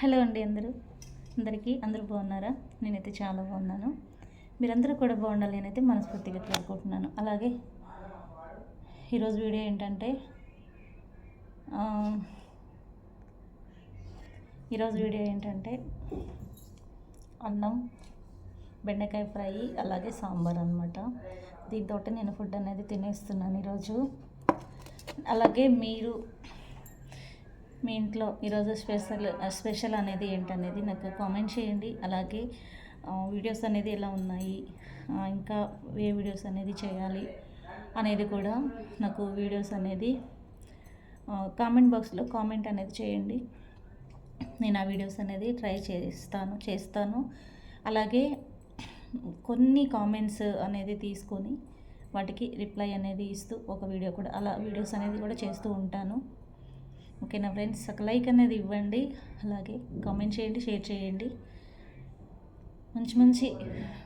Hello అండి అందరూ. అందరికీ అందరూ బాగున్నారా? నేనైతే చాలా బాగున్నాను. మీరందరూ కూడా బాగుండాలి నేనైతే మనస్ఫూర్తిగా కోరుకుంటున్నాను. అలాగే ఈరోజు వీడియో ఏంటంటే ఈరోజు వీడియో ఏంటంటే అన్నం బెండకాయ ఫ్రై అలాగే సాంబార్ అనమాట దీంతో నేను ఫుడ్ అనేది తినేస్తున్నాను ఈరోజు. అలాగే మీరు మీ ఇంట్లో ఈరోజు స్పెషల్ స్పెషల్ అనేది ఏంటనేది నాకు కామెంట్ చేయండి. అలాగే వీడియోస్ అనేది ఎలా ఉన్నాయి ఇంకా ఏ వీడియోస్ అనేది చేయాలి అనేది కూడా నాకు వీడియోస్ అనేది కామెంట్ బాక్స్లో కామెంట్ అనేది చేయండి. నేను ఆ వీడియోస్ అనేది ట్రై చేస్తాను చేస్తాను. అలాగే కొన్ని కామెంట్స్ అనేది తీసుకొని వాటికి రిప్లై అనేది ఇస్తూ ఒక వీడియో కూడా అలా వీడియోస్ అనేది కూడా చేస్తూ ఉంటాను. ఓకేనా ఫ్రెండ్స్? ఒక లైక్ అనేది ఇవ్వండి. అలాగే కామెంట్ చేయండి షేర్ చేయండి. మంచి మంచి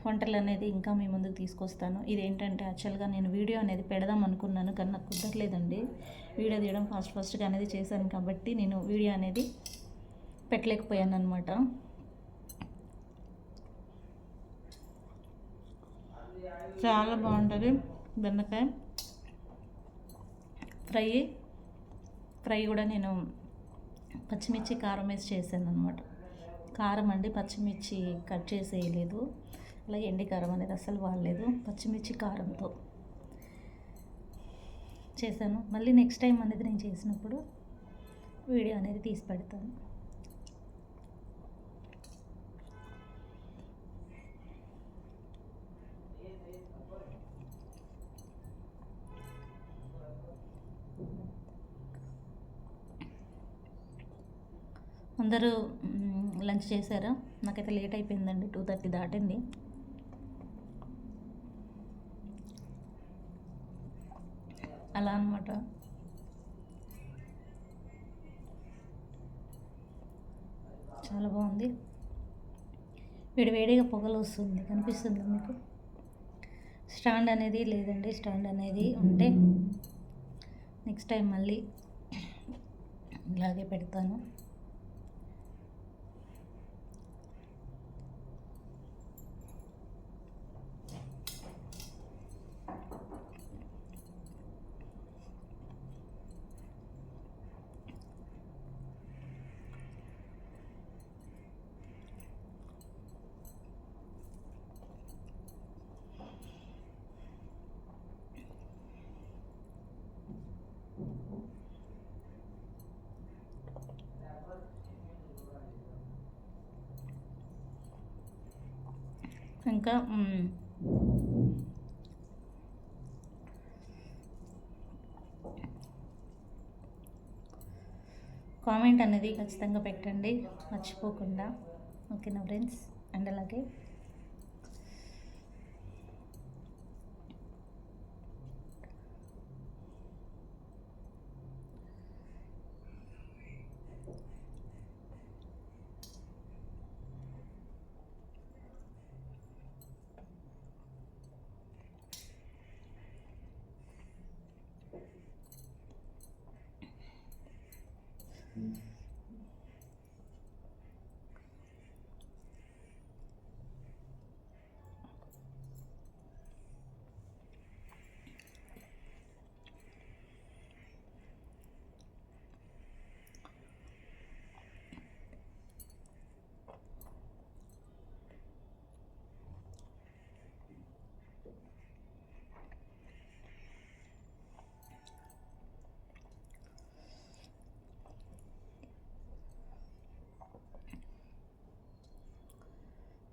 వంటలు అనేది ఇంకా మీ ముందుకు తీసుకొస్తాను. ఇదేంటంటే యాక్చువల్గా నేను వీడియో అనేది పెడదాం అనుకున్నాను కానీ నాకు కుదరలేదండి. వీడియో తీయడం ఫాస్ట్ ఫాస్ట్గా అనేది చేశాను కాబట్టి నేను వీడియో అనేది పెట్టలేకపోయాను అనమాట చాలా బాగుంటుంది బెండకాయ ఫ్రై. ఫ్రై కూడా నేను పచ్చిమిర్చి కారం వేసి చేశాను అనమాట కారం అండి పచ్చిమిర్చి కట్ చేసి వేయలేదు అలాగే ఎండి కారం అనేది అసలు వాడలేదు పచ్చిమిర్చి కారంతో చేశాను. మళ్ళీ నెక్స్ట్ టైం అనేది నేను చేసినప్పుడు వీడియో అనేది తీసి పెడతాను. అందరూ లంచ్ చేశారా? నాకైతే లేట్ అయిపోయిందండి టూ థర్టీ దాటింది. అలా అనమాట చాలా బాగుంది. వేడి వేడిగా పొగలు వస్తుంది కనిపిస్తుందా మీకు? స్టాండ్ అనేది లేదండి స్టాండ్ అనేది ఉంటే నెక్స్ట్ టైం మళ్ళీ ఇలాగే పెడతాను. ఇంకా కామెంట్ అనేది ఖచ్చితంగా పెట్టండి. మర్చిపోకుండా. ఓకేనా ఫ్రెండ్స్? అండ్ అలాగే.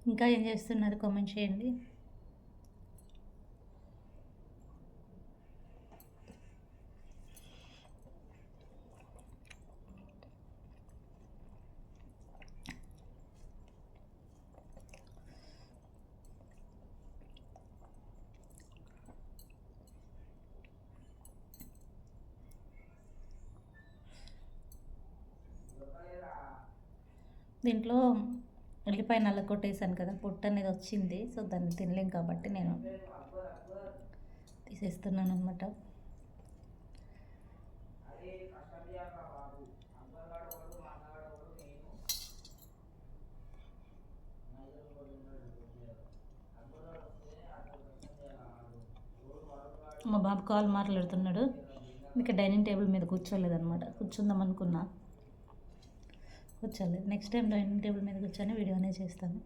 ఇంకా ఏం చేస్తున్నారు? కామెంట్ చేయండి. దీంట్లో ఉల్లిపాయ నల్లకొట్టేసాను కదా పొట్టు అనేది వచ్చింది సో దాన్ని తినలేం కాబట్టి నేను తీసేస్తున్నాను అనమాట మా బాబు కాల్ మాట్లాడుతున్నాడు. ఇంకా డైనింగ్ టేబుల్ మీద కూర్చోలేదన్నమాట. కూర్చుందాం అనుకున్నా. కూర్చోలేదు నెక్స్ట్ టైం డైనింగ్ టేబుల్ మీద కూర్చొని వీడియో అనేది చేస్తాను.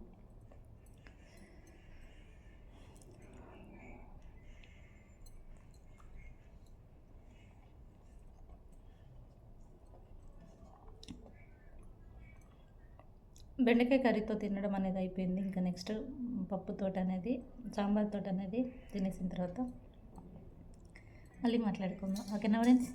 బెండకాయ కర్రీతో తినడం అనేది అయిపోయింది. ఇంకా నెక్స్ట్ పప్పుతోట అనేది సాంబార్ తోట అనేది తినేసిన తర్వాత మళ్ళీ మాట్లాడుకుందాం. ఓకేనా ఫ్రెండ్స్